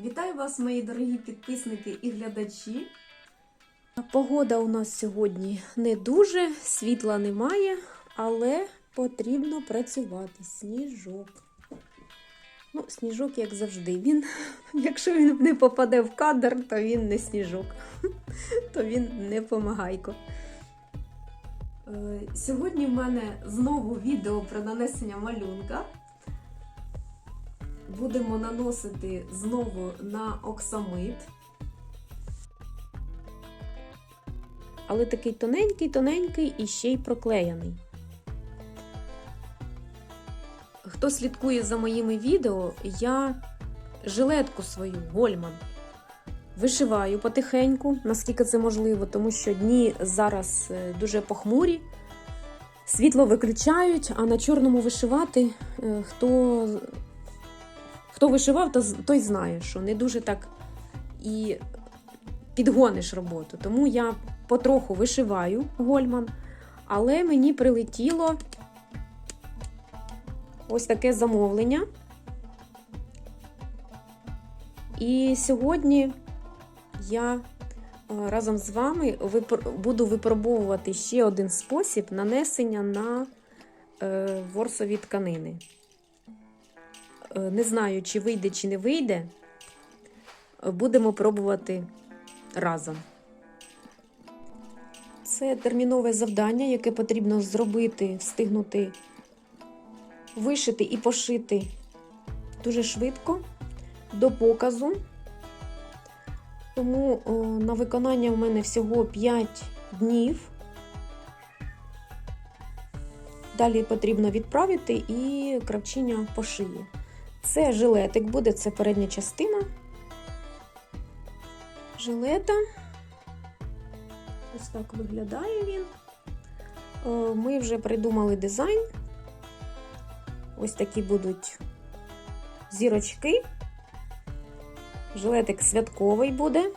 Вітаю вас, мої дорогі підписники і глядачі. Погода у нас сьогодні не дуже, світла немає, але потрібно працювати. Сніжок. Ну, сніжок, як завжди. Він, якщо він не попаде в кадр, то він не сніжок, то він не помагайко. Е, Сьогодні в мене знову відео про нанесення малюнка. Будемо наносити знову на оксамит. Але такий тоненький, тоненький і ще й проклеєний. Хто слідкує за моїми відео, я жилетку свою Гольман вишиваю потихеньку, наскільки це можливо, тому що дні зараз е, дуже похмурі. Світло виключають, а на чорному вишивати е, хто Хто вишивав, то, той знає, що не дуже так і підгониш роботу. Тому я потроху вишиваю гольман, але мені прилетіло ось таке замовлення. І сьогодні я разом з вами буду випробовувати ще один спосіб нанесення на е, ворсові тканини. Не знаю, чи вийде, чи не вийде. Будемо пробувати разом. Це термінове завдання, яке потрібно зробити, встигнути вишити і пошити дуже швидко до показу. Тому о, на виконання в мене всього 5 днів. Далі потрібно відправити і кравчиня пошиє. Це жилетик буде, це передня частина жилета. Ось так виглядає він. Ми вже придумали дизайн. Ось такі будуть зірочки. Жилетик святковий буде.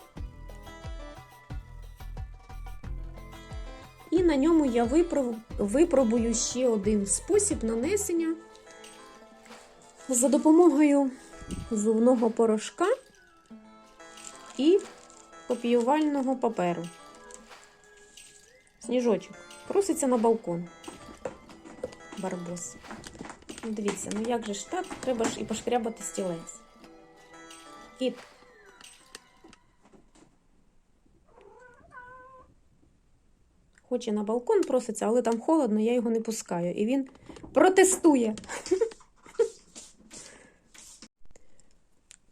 І на ньому я випробую ще один спосіб нанесення за допомогою зубного порошка і копіювального паперу. Сніжочок проситься на балкон. Барбос. Дивіться, ну як же ж так, треба ж і пошкрябати стілець. Кіт. Хоче на балкон проситься, але там холодно, я його не пускаю. І він протестує.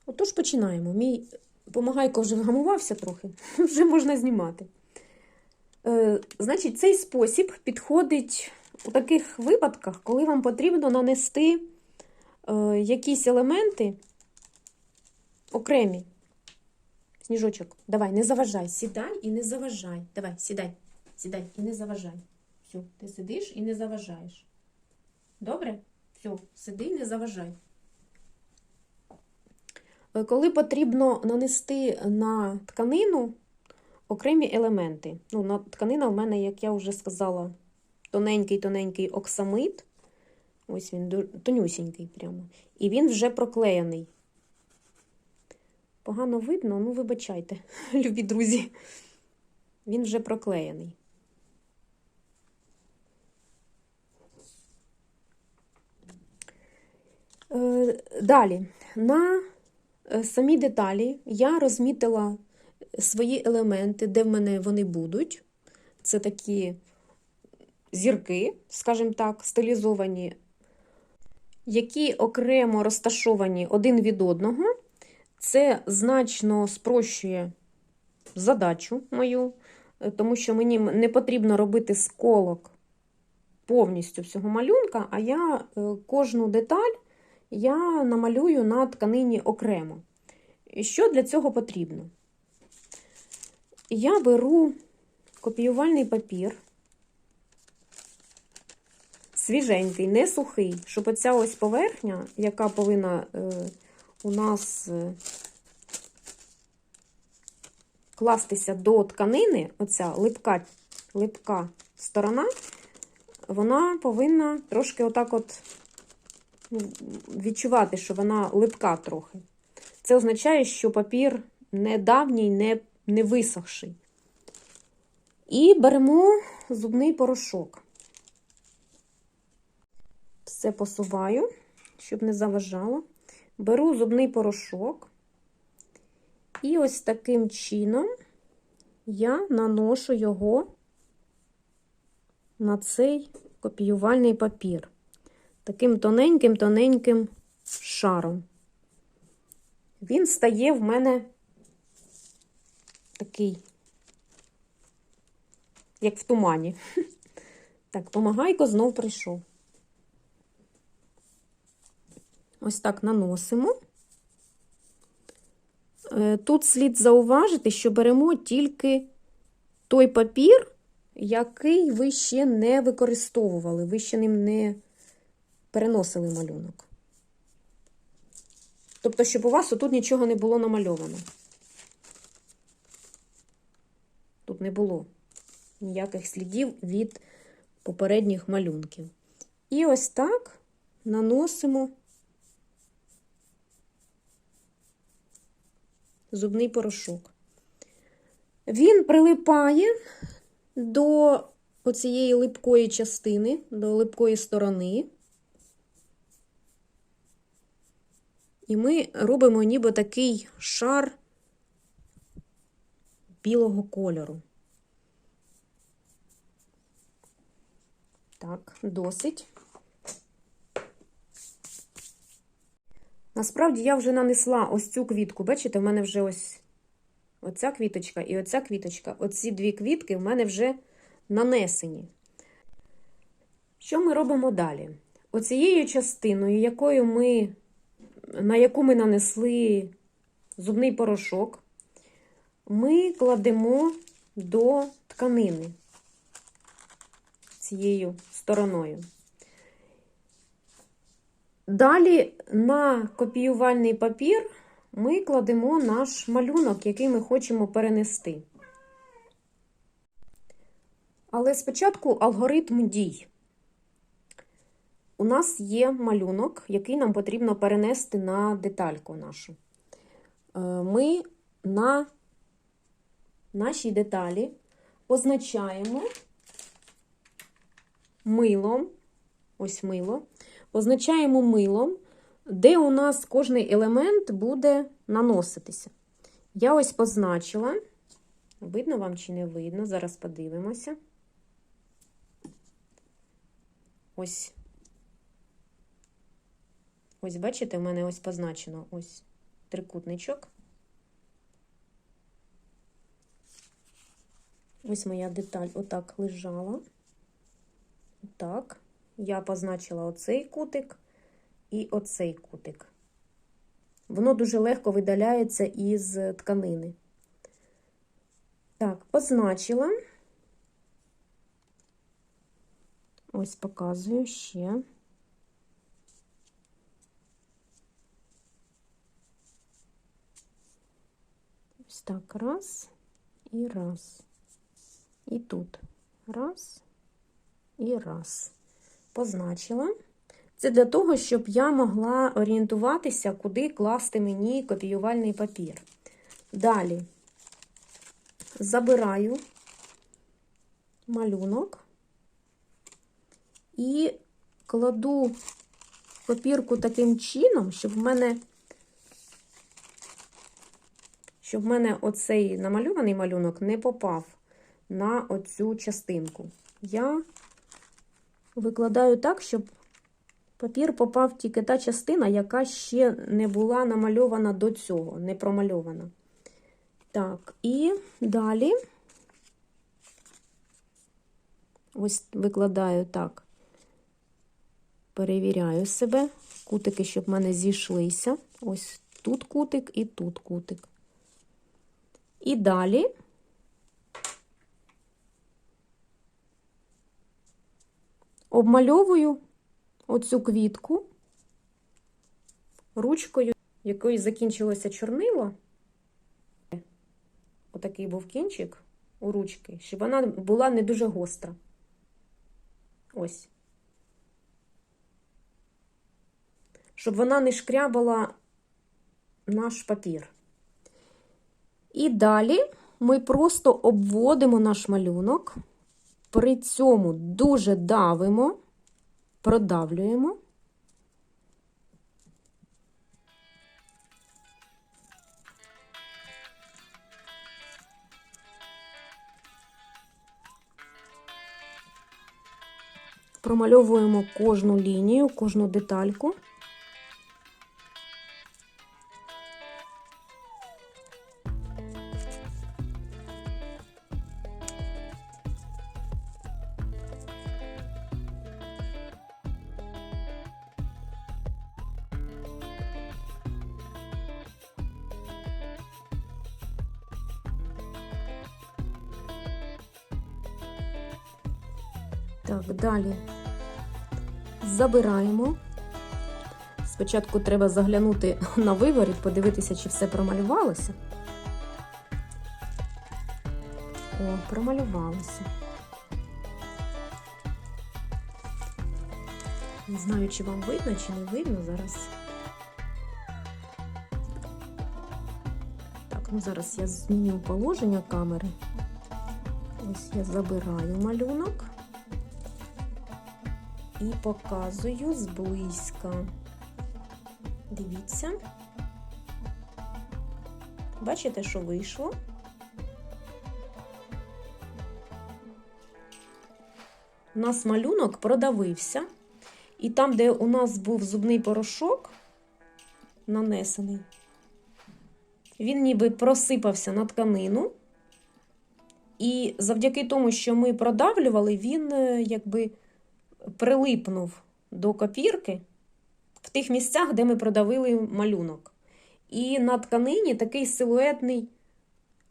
Отож, починаємо. Мій помагайко вже вгамувався трохи, вже можна знімати. Е, Значить, цей спосіб підходить у таких випадках, коли вам потрібно нанести е, якісь елементи окремі. Сніжочок, давай, не заважай, сідай і не заважай. Давай, сідай, сідай і не заважай. Все, ти сидиш і не заважаєш. Добре? Все, сиди і не заважай. Коли потрібно нанести на тканину окремі елементи. Ну, на Тканина в мене, як я вже сказала, тоненький-тоненький оксамит. Ось він тонюсінький прямо. І він вже проклеєний. Погано видно, ну, вибачайте, любі друзі. Він вже проклеєний. Е, далі, на Е, самі деталі я розмітила свої елементи, де в мене вони будуть. Це такі зірки, скажімо так, стилізовані, які окремо розташовані один від одного. Це значно спрощує задачу мою, е, тому що мені не потрібно робити сколок повністю всього малюнка, а я е, кожну деталь я намалюю на тканині окремо. Що для цього потрібно? Я беру копіювальний папір, свіженький, не сухий, щоб оця ось поверхня, яка повинна е, у нас е, кластися до тканини, оця липка, липка сторона, вона повинна трошки отак от відчувати, що вона липка трохи. Це означає, що папір не давній, не, не висохший. І беремо зубний порошок. Все посуваю, щоб не заважало. Беру зубний порошок. І ось таким чином я наношу його на цей копіювальний папір. Таким тоненьким-тоненьким шаром. Він стає в мене такий, як в тумані. Так, помагайко знов прийшов. Ось так наносимо. Е, Тут слід зауважити, що беремо тільки той папір, який ви ще не використовували, ви ще ним не переносили малюнок. Тобто, щоб у вас отут нічого не було намальовано. Тут не було ніяких слідів від попередніх малюнків. І ось так наносимо зубний порошок. Він прилипає до оцієї липкої частини, до липкої сторони. І ми робимо ніби такий шар білого кольору. Так, досить. Насправді я вже нанесла ось цю квітку. Бачите, в мене вже ось оця квіточка і оця квіточка. Оці дві квітки в мене вже нанесені. Що ми робимо далі? Оцією частиною, якою ми, на яку ми нанесли зубний порошок, ми кладемо до тканини цією стороною. Далі на копіювальний папір ми кладемо наш малюнок, який ми хочемо перенести. Але спочатку алгоритм дій. У нас є малюнок, який нам потрібно перенести на детальку нашу. Е, Ми на нашій деталі позначаємо милом, ось мило, позначаємо милом, де у нас кожний елемент буде наноситися. Я ось позначила, видно вам чи не видно, зараз подивимося. Ось. Ось, бачите, в мене ось позначено ось трикутничок. Ось моя деталь отак лежала. Так, я позначила оцей кутик і оцей кутик. Воно дуже легко видаляється із тканини. Так, позначила. Ось показую ще. Ось так, раз і раз. І тут раз і раз. Позначила. Це для того, щоб я могла орієнтуватися, куди класти мені копіювальний папір. Далі забираю малюнок і кладу копірку таким чином, щоб в мене щоб в мене оцей намальований малюнок не попав на оцю частинку. Я викладаю так, щоб папір попав тільки та частина, яка ще не була намальована до цього, не промальована. Так, і далі ось викладаю так, перевіряю себе, кутики, щоб в мене зійшлися. Ось тут кутик і тут кутик. І далі обмальовую оцю квітку ручкою, якою закінчилося чорнило. Отакий був кінчик у ручки, щоб вона була не дуже гостра. Ось. Щоб вона не шкрябала наш папір. І далі ми просто обводимо наш малюнок, при цьому дуже давимо, продавлюємо. Промальовуємо кожну лінію, кожну детальку. Так, далі забираємо. Спочатку треба заглянути на виворіт, подивитися, чи все промалювалося. О, промалювалося. Не знаю, чи вам видно, чи не видно зараз. Так, ну зараз я зміню положення камери. Ось я забираю малюнок і показую зблизька. Дивіться. Бачите, що вийшло? У нас малюнок продавився, і там, де у нас був зубний порошок нанесений, він ніби просипався на тканину. І завдяки тому, що ми продавлювали, він е, якби прилипнув до копірки в тих місцях, де ми продавили малюнок. І на тканині такий силуетний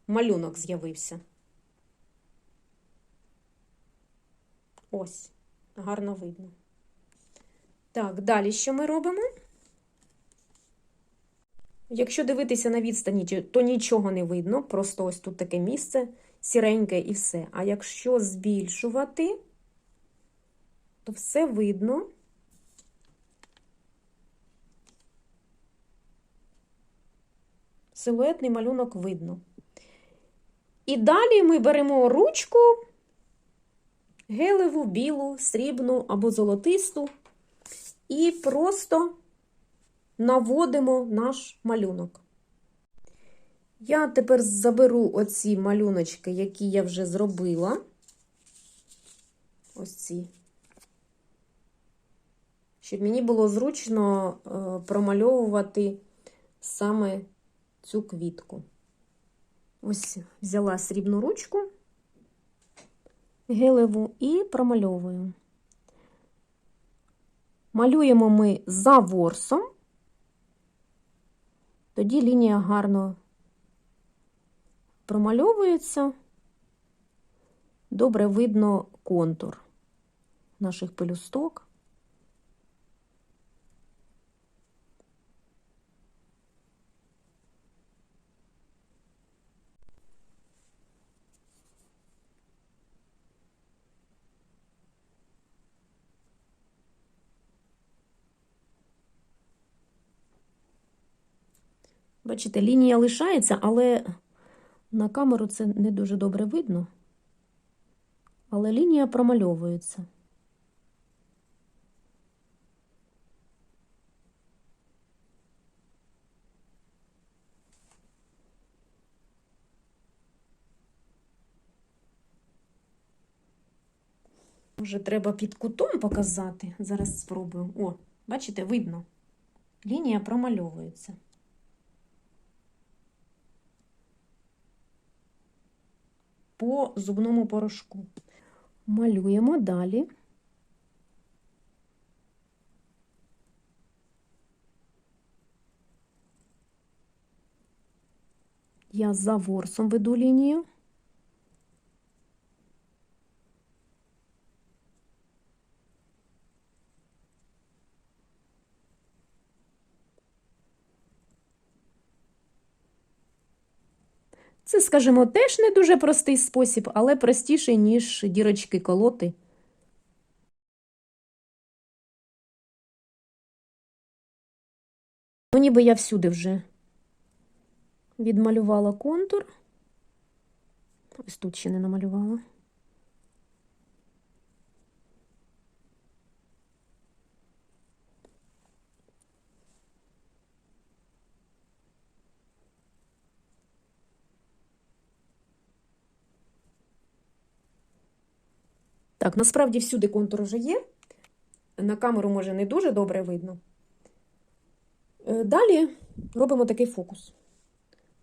малюнок з'явився. Ось, гарно видно. Так, далі що ми робимо? Якщо дивитися на відстані, то нічого не видно, просто ось тут таке місце сіреньке і все. А якщо збільшувати, то все видно. Силуетний малюнок видно. І далі ми беремо ручку гелеву, білу, срібну або золотисту, і просто наводимо наш малюнок. Я тепер заберу оці малюночки, які я вже зробила. Ось ці щоб мені було зручно е, промальовувати саме цю квітку. Ось взяла срібну ручку гелеву і промальовую. Малюємо ми за ворсом, тоді лінія гарно промальовується, добре видно контур наших пелюсток. Бачите, лінія лишається, але на камеру це не дуже добре видно. Але лінія промальовується. Може, треба під кутом показати. Зараз спробую. О, бачите, видно. Лінія промальовується. По зубному порошку. Малюємо далі. Я за ворсом веду лінію. Це, скажімо, теж не дуже простий спосіб, але простіший, ніж дірочки колоти. Ну, ніби я всюди вже відмалювала контур. Ось тут ще не намалювала. Так, насправді всюди контур вже є. На камеру, може, не дуже добре видно. Е, Далі робимо такий фокус.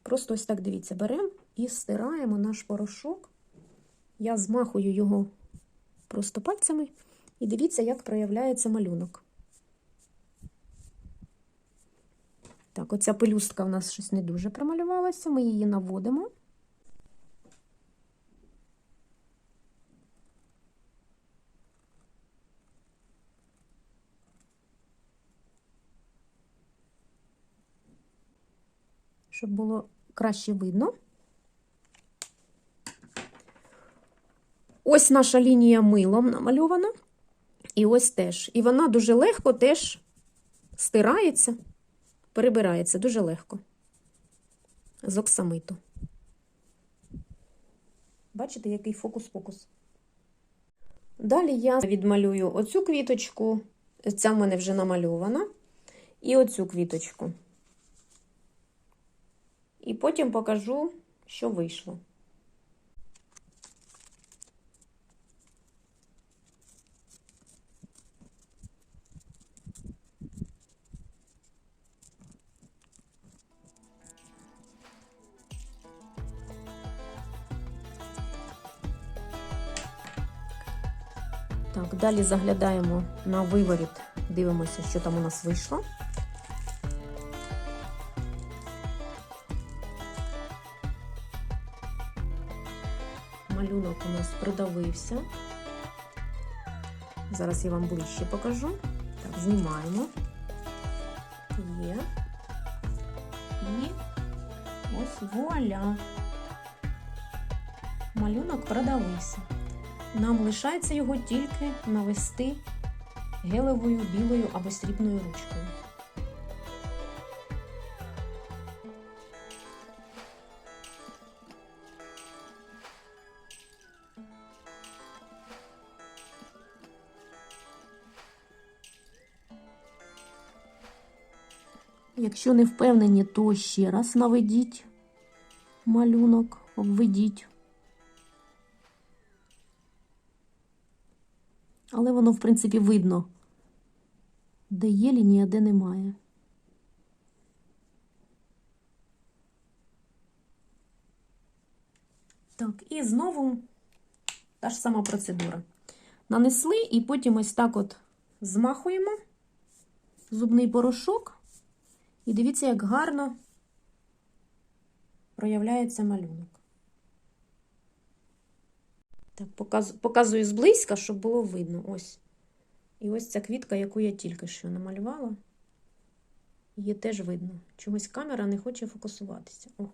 Просто ось так дивіться, беремо і стираємо наш порошок. Я змахую його просто пальцями, і дивіться, як проявляється малюнок. Так, оця пелюстка в нас щось не дуже промалювалася, ми її наводимо. Щоб було краще видно. Ось наша лінія милом намальована. І ось теж. І вона дуже легко теж стирається, перебирається дуже легко. З оксамиту. Бачите, який фокус-фокус. Далі я відмалюю оцю квіточку, ця в мене вже намальована, і оцю квіточку. І потім покажу, що вийшло. Так, далі заглядаємо на виворіт, дивимося, що там у нас вийшло. Малюнок у нас продавився. Зараз я вам ближче покажу. Так, знімаємо. Є. І ось вуаля. Малюнок продавився. Нам лишається його тільки навести гелевою, білою або срібною ручкою. Якщо не впевнені, то ще раз наведіть малюнок, обведіть. Але воно, в принципі, видно, де є лінія, де немає. Так, і знову та ж сама процедура. Нанесли і потім ось так от змахуємо зубний порошок. І дивіться, як гарно проявляється малюнок. Так, показую, зблизька, щоб було видно. Ось. І ось ця квітка, яку я тільки що намалювала, її теж видно. Чогось камера не хоче фокусуватися. О.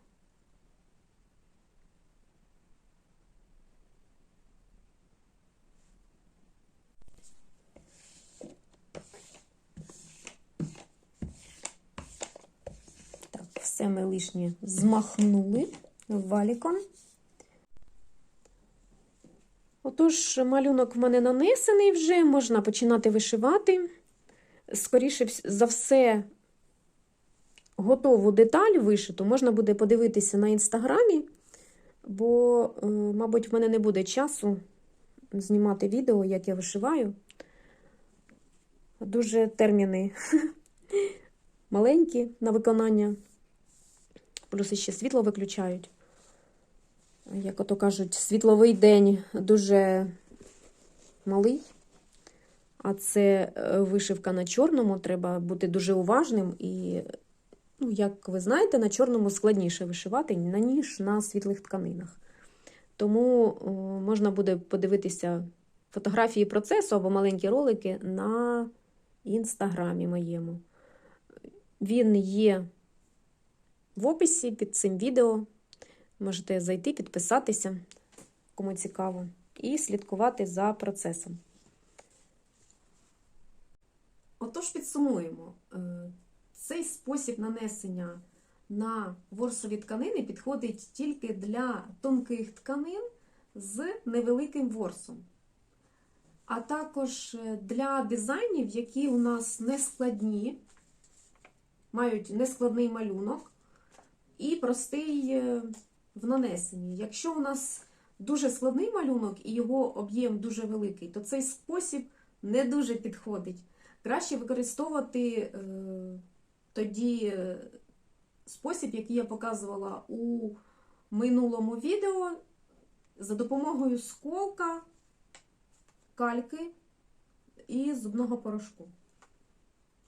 Все ми лишнє змахнули валіком. Отож, малюнок в мене нанесений вже, можна починати вишивати. Скоріше за все, готову деталь вишиту можна буде подивитися на інстаграмі, бо, е, мабуть, в мене не буде часу знімати відео, як я вишиваю. Дуже терміни маленькі на виконання. Плюс ще світло виключають. Як ото кажуть, світловий день дуже малий, а це е, вишивка на чорному, треба бути дуже уважним. І, ну, як ви знаєте, на чорному складніше вишивати, ніж на світлих тканинах. Тому о, можна буде подивитися фотографії процесу або маленькі ролики на інстаграмі моєму. Він є в описі під цим відео. Можете зайти, підписатися, кому цікаво, і слідкувати за процесом. Отож, підсумуємо, цей спосіб нанесення на ворсові тканини підходить тільки для тонких тканин з невеликим ворсом. А також е, для дизайнів, які у нас не складні, мають нескладний малюнок і простий е, в нанесенні. Якщо у нас дуже складний малюнок і його об'єм дуже великий, то цей спосіб не дуже підходить. Краще використовувати е, тоді е, спосіб, який я показувала у минулому відео, за допомогою сколка, кальки і зубного порошку.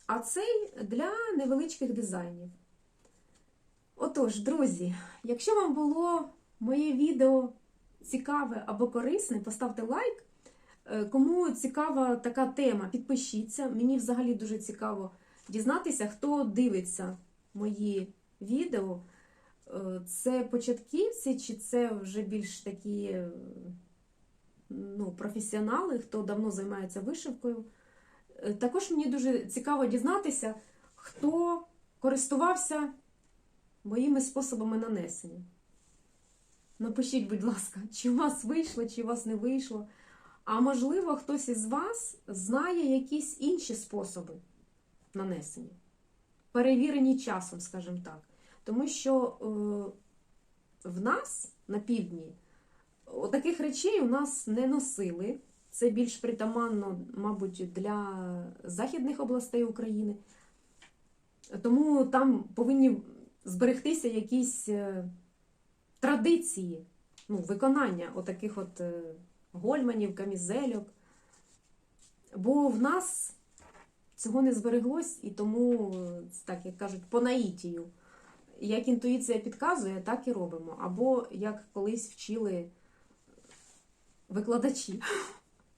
А цей для невеличких дизайнів. Отож, друзі, якщо вам було моє відео цікаве або корисне, поставте лайк. Е, Кому цікава така тема, підпишіться. Мені взагалі дуже цікаво дізнатися, хто дивиться мої відео. Е, Це початківці, чи це вже більш такі е, ну, професіонали, хто давно займається вишивкою. Також мені дуже цікаво дізнатися, хто користувався моїми способами нанесення. Напишіть, будь ласка, чи у вас вийшло, чи у вас не вийшло. А можливо, хтось із вас знає якісь інші способи нанесення, перевірені часом, скажімо так. Тому що е, в нас на півдні таких речей у нас не носили. Це більш притаманно, мабуть, для західних областей України. Тому там повинні зберегтися якісь е, традиції, ну, виконання отаких от е, гольманів, камізельок. Бо в нас цього не збереглось, і тому, е, так як кажуть, по наїтію. Як інтуїція підказує, так і робимо. Або як колись вчили викладачі.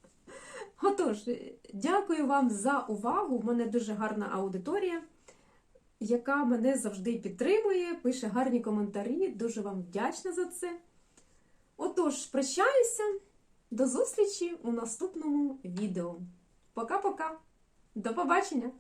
Отож, дякую вам за увагу. У мене дуже гарна аудиторія, яка мене завжди підтримує, пише гарні коментарі. Дуже вам вдячна за це. Отож, прощаюся. До зустрічі у наступному відео. Пока-пока. До побачення!